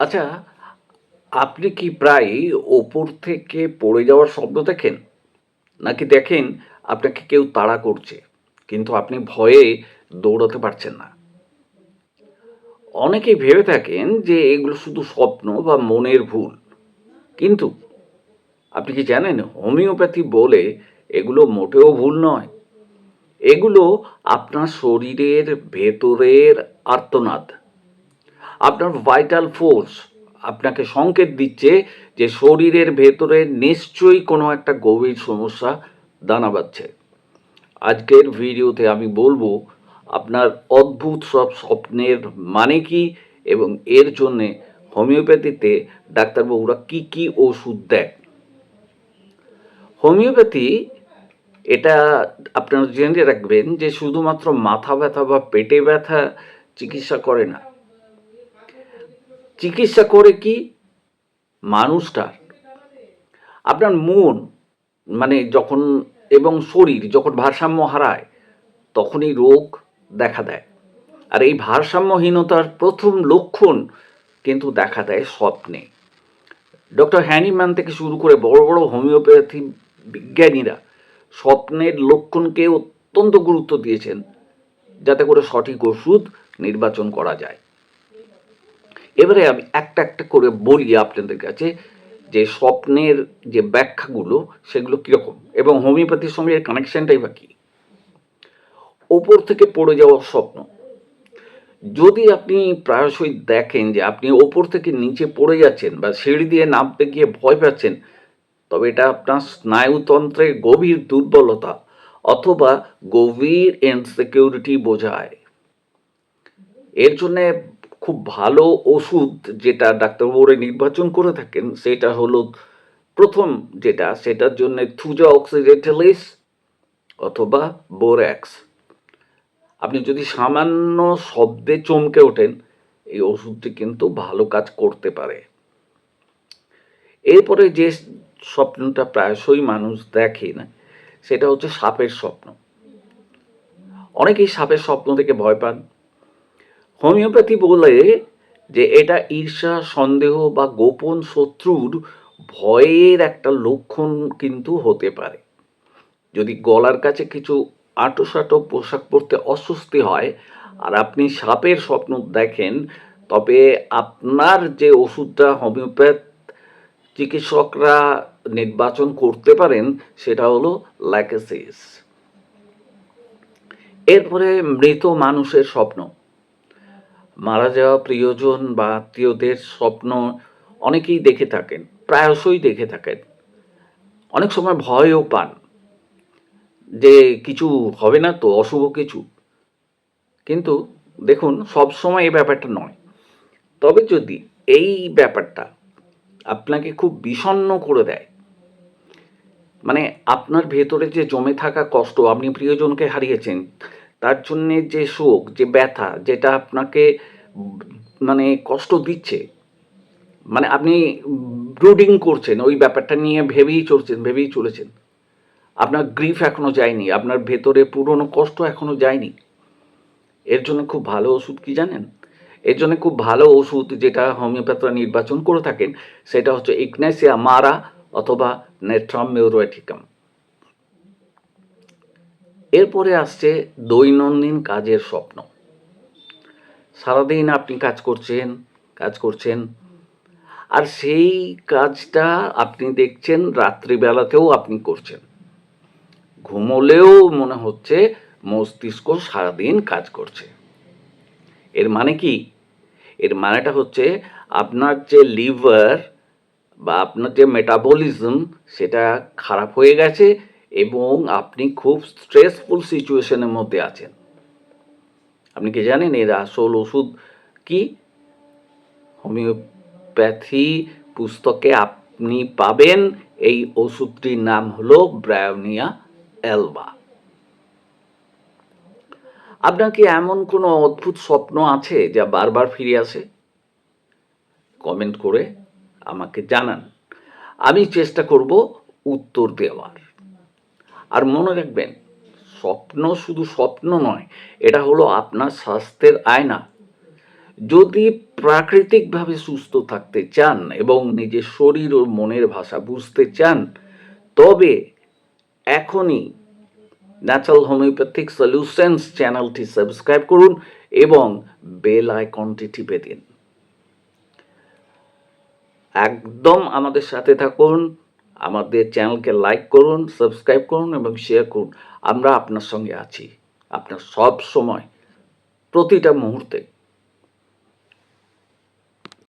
আচ্ছা আপনি কি প্রায় ওপর থেকে পড়ে যাওয়ার শব্দ দেখেন? নাকি দেখেন আপনাকে কেউ তাড়া করছে, কিন্তু আপনি ভয়ে দৌড়াতে পারছেন না? অনেকেই ভেবে থাকেন যে এগুলো শুধু স্বপ্ন বা মনের ভুল। কিন্তু আপনি কি জানেন, হোমিওপ্যাথি বলে এগুলো মোটেও ভুল নয়। এগুলো আপনার শরীরের ভেতরের আর্তনাদ। আপনার ভাইটাল ফোর্স আপনাকে সংকেত দিচ্ছে যে শরীরের ভেতরে নিশ্চয়ই কোনো একটা গভীর সমস্যা দানা বাঁধছে। আজকের ভিডিওতে আমি বলব, আপনার অদ্ভুত সব স্বপ্নের মানে কি এবং এর জন্যে হোমিওপ্যাথিতে ডাক্তারবাবুরা কি কি ওষুধ দেয় হোমিওপ্যাথি, এটা আপনারা জেনে রাখবেন যে শুধুমাত্র মাথা ব্যথা বা পেটে ব্যথা চিকিৎসা করে না। চিকিৎসা করে কি মানুষটার আপনার মন মানে যখন, এবং শরীর যখন ভারসাম্য হারায়, তখনই রোগ দেখা দেয়। আর এই ভারসাম্যহীনতার প্রথম লক্ষণ কিন্তু দেখা দেয় স্বপ্নে। ডক্টর হ্যানিম্যান থেকে শুরু করে বড় বড় হোমিওপ্যাথি বিজ্ঞানীরা স্বপ্নের লক্ষণকে অত্যন্ত গুরুত্ব দিয়েছেন, যাতে করে সঠিক ওষুধ নির্বাচন করা যায়। এবারে আমি একটা একটা করে বলি আপনাদের কাছে যে স্বপ্নের যে ব্যাখ্যাগুলো, সেগুলো কীরকম? এবং হোমিওপ্যাথির সঙ্গে এর কানেকশনটাই বা কী? ওপর থেকে পড়ে যাওয়ার স্বপ্ন। যদি আপনি প্রায়শই দেখেন যে আপনি ওপর থেকে নিচে পড়ে যাচ্ছেন বা সিঁড়ি দিয়ে নামতে গিয়ে ভয় পাচ্ছেন, তবে এটা আপনার স্নায়ুতন্ত্রের গভীর দুর্বলতা অথবা গভীর ইনসিকিউরিটি বোঝায়। এর জন্যে খুব ভালো ওষুধ যেটা ডাক্তারবাবুরা নির্বাচন করে থাকেন, সেটা হলো প্রথম যেটা, সেটার জন্য থুজা অক্সিডেটালিস অথবা বোর্যাক্স আপনি যদি সামান্য শব্দে চমকে ওঠেন, এই ওষুধটি কিন্তু ভালো কাজ করতে পারে। এরপরে যে স্বপ্নটা প্রায়শই মানুষ দেখে না, সেটা হচ্ছে সাপের স্বপ্ন। অনেকেই সাপের স্বপ্ন থেকে ভয় পান। হোমিওপ্যাথি বলে যে এটা ঈর্ষা, সন্দেহ বা গোপন শত্রুর ভয়ের একটা লক্ষণ কিন্তু হতে পারে। যদি গলার কাছে কিছু আঁটোসাঁটো পোশাক পরতে অস্বস্তি হয় আর আপনি সাপের স্বপ্ন দেখেন, তবে আপনার যে ওষুধটা হোমিওপ্যাথ চিকিৎসকরা নির্বাচন করতে পারেন, সেটা হলো ল্যাকেসিস এরপরে মৃত মানুষের স্বপ্ন। মারা যাওয়া প্রিয়জন বা আত্মীয়দের স্বপ্ন অনেকেই দেখে থাকেন, প্রায়শই দেখে থাকেন। অনেক সময় ভয়ও পান যে কিছু হবে না তো, অশুভ কিছু। কিন্তু দেখুন, সব সময় এই ব্যাপারটা নয়। তবে যদি এই ব্যাপারটা আপনাকে খুব বিষণ্ণ করে দেয় মানে আপনার ভেতরে যে জমে থাকা কষ্ট, আপনি প্রিয়জনকে হারিয়েছেন তার জন্যে যে শোক, যে ব্যথা, যেটা আপনাকে মানে কষ্ট দিচ্ছে মানে আপনি ব্রুডিং করছেন, ওই ব্যাপারটা নিয়ে ভেবেই চলছেন, ভেবেই চলেছেন। আপনার গ্রিফ এখনও যায়নি, আপনার ভেতরে পুরনো কষ্ট এখনও যায়নি। এর জন্য খুব ভালো ওষুধ কি জানেন? এর জন্য খুব ভালো ওষুধ যেটা হোমিওপ্যাথরা নির্বাচন করে থাকেন, সেটা হচ্ছে ইগনেসিয়া মারা অথবা নেট্রাম এরপরে আসছে দৈনন্দিন কাজের স্বপ্ন। সারাদিন আপনি কাজ করছেন কাজ করছেন, আর সেই কাজটা আপনি দেখছেন, রাত্রিবেলাতেও আপনি করছেন। ঘুমোলেও মনে হচ্ছে মস্তিষ্ক সারাদিন কাজ করছে। এর মানে কি? এর মানেটা হচ্ছে আপনার যে লিভার বা আপনার যে মেটাবলিজম, সেটা খারাপ হয়ে গেছে এবং আপনি খুব স্ট্রেসফুল সিচুয়েশনের মধ্যে আছেন। আপনি কি জানেন এর আসল ওষুধ কি? হোমিওপ্যাথি পুস্তকে আপনি পাবেন এই ওষুধটির নাম হলো ব্রায়োনিয়া অ্যালবা। আপনার কি এমন কোনো অদ্ভুত স্বপ্ন আছে যা বারবার ফিরে আসে? কমেন্ট করে আমাকে জানান। আমি চেষ্টা করব উত্তর দেওয়ার। আর মনে রাখবেন, স্বপ্ন শুধু স্বপ্ন নয়, এটা হলো আপনার স্বাস্থ্যের আয়না। যদি প্রাকৃতিকভাবে সুস্থ থাকতে চান এবং নিজের শরীর ও মনের ভাষা বুঝতে চান, তবে এখনই ন্যাচারাল হোমিওপ্যাথিক সলিউশনস চ্যানেলটি সাবস্ক্রাইব করুন এবং বেল আইকনটি টিপে দিন। একদম আমাদের সাথে থাকুন আমাদের চ্যানেলকে লাইক করুন, সাবস্ক্রাইব করুন এবং শেয়ার করুন। আমরা আপনার সঙ্গে আছি। আপনার সব সময়, প্রতিটা মুহূর্তে।